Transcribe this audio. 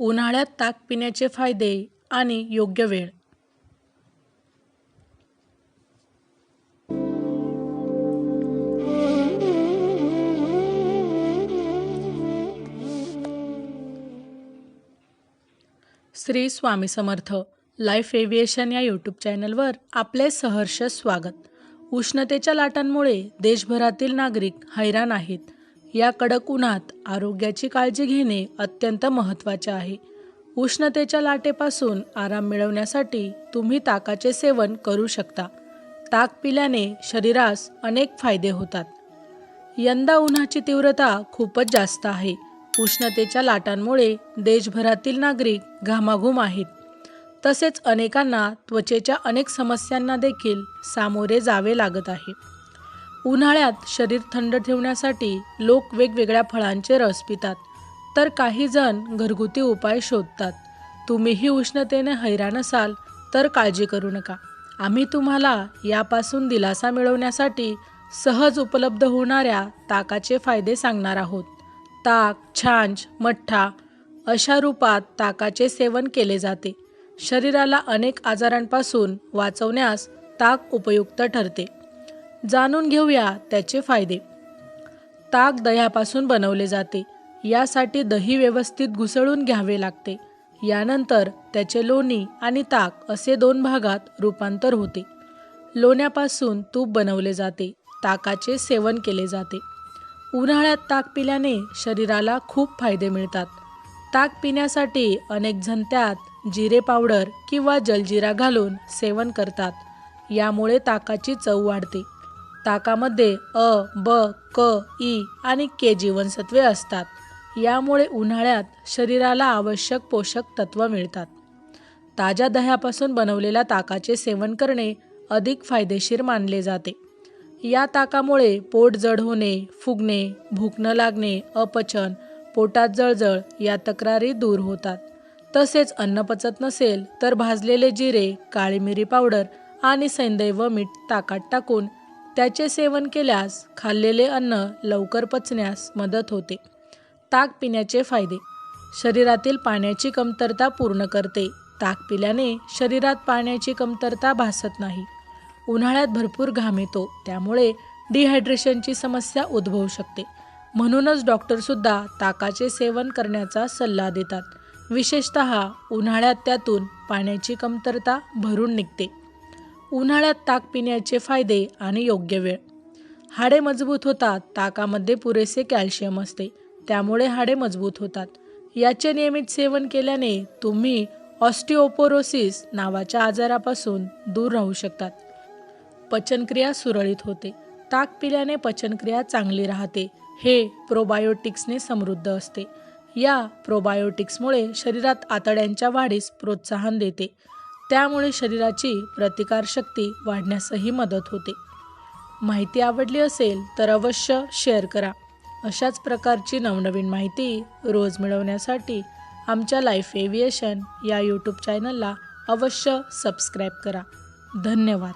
उन्हाळ्यात ताक पिण्याचे फायदे आणि योग्य वेळ. श्री स्वामी समर्थ लाईफ एव्हिएशन या यूट्यूब चॅनलवर आपले सहर्ष स्वागत. उष्णतेच्या लाटांमुळे देशभरातील नागरिक हैराण आहेत. या कडक उन्हात आरोग्याची काळजी घेणे अत्यंत महत्त्वाचे आहे. उष्णतेच्या लाटेपासून आराम मिळवण्यासाठी तुम्ही ताकाचे सेवन करू शकता. ताक पिल्याने शरीरास अनेक फायदे होतात. यंदा उन्हाची तीव्रता खूपच जास्त आहे. उष्णतेच्या लाटांमुळे देशभरातील नागरिक घामाघूम आहेत. तसेच अनेकांना त्वचेच्या अनेक समस्यांना देखील सामोरे जावे लागत आहे. उन्हाळ्यात शरीर थंड ठेवण्यासाठी लोक वेगवेगळ्या फळांचे रस पितात तर काही जण घरगुती उपाय शोधतात. तुम्हीही उष्णतेने हैराण असाल तर काळजी करू नका. आम्ही तुम्हाला यापासून दिलासा मिळवण्यासाठी सहज उपलब्ध होणाऱ्या ताकाचे फायदे सांगणार आहोत. ताक छांज मठ्ठा अशा रूपात ताकाचे सेवन केले जाते. शरीराला अनेक आजारांपासून वाचवण्यास ताक उपयुक्त ठरते. जाणून घेऊया त्याचे फायदे. ताक दह्यापासून बनवले जाते. यासाठी दही व्यवस्थित घुसळून घ्यावे लागते. यानंतर त्याचे लोणी आणि ताक असे दोन भागात रूपांतर होते. लोण्यापासून तूप बनवले जाते. ताकाचे सेवन केले जाते. उन्हाळ्यात ताक पिल्याने शरीराला खूप फायदे मिळतात. ताक पिण्यासाठी अनेक जण त्यात जिरे पावडर किंवा जलजिरा घालून सेवन करतात. यामुळे ताकाची चव वाढते. ताकामध्ये अ ब क ई आणि के जीवनसत्वे असतात. यामुळे उन्हाळ्यात शरीराला आवश्यक पोषक तत्व मिळतात. ताज्या दह्यापासून बनवलेल्या ताकाचे सेवन करणे अधिक फायदेशीर मानले जाते. या ताकामुळे पोट जड होणे फुगणे भूक न लागणे अपचन पोटात जळजळ या तक्रारी दूर होतात. तसेच अन्न पचत नसेल तर भाजलेले जिरे काळी मिरी पावडर आणि सैंदैव मीठ ताकात टाकून त्याचे सेवन केल्यास खाल्लेले अन्न लवकर पचण्यास मदत होते. ताक पिण्याचे फायदे. शरीरातील पाण्याची कमतरता पूर्ण करते. ताक पिल्याने शरीरात पाण्याची कमतरता भासत नाही. उन्हाळ्यात भरपूर घाम येतो. त्यामुळे डिहायड्रेशनची समस्या उद्भवू शकते. म्हणूनच डॉक्टरसुद्धा ताकाचे सेवन करण्याचा सल्ला देतात. विशेषत उन्हाळ्यात त्यातून पाण्याची कमतरता भरून निघते. उन्हाळ्यात ताक पिण्याचे फायदे आणि योग्य वेळ. हाडे मजबूत होतात ताकामध्ये पुरेसे कॅल्शियम असते त्यामुळे हाडे मजबूत होतात. याचे नियमित सेवन केल्याने तुम्ही ऑस्टिओपोरोसिस नावाच्या आजारापासून दूर राहू शकतात. पचनक्रिया सुरळीत होते. ताक पिल्याने पचनक्रिया चांगली राहते. हे प्रोबायोटिक्सने समृद्ध असते. या प्रोबायोटिक्समुळे शरीरात आतड्यांच्या वाढीस प्रोत्साहन देते. त्यामुळे शरीराची प्रतिकारशक्ती वाढण्यासही मदत होते. माहिती आवडली असेल तर अवश्य शेअर करा. अशाच प्रकारची नवनवीन माहिती रोज मिळवण्यासाठी आमच्या लाईफ एव्हिएशन या यूट्यूब चॅनलला अवश्य सबस्क्राईब करा. धन्यवाद.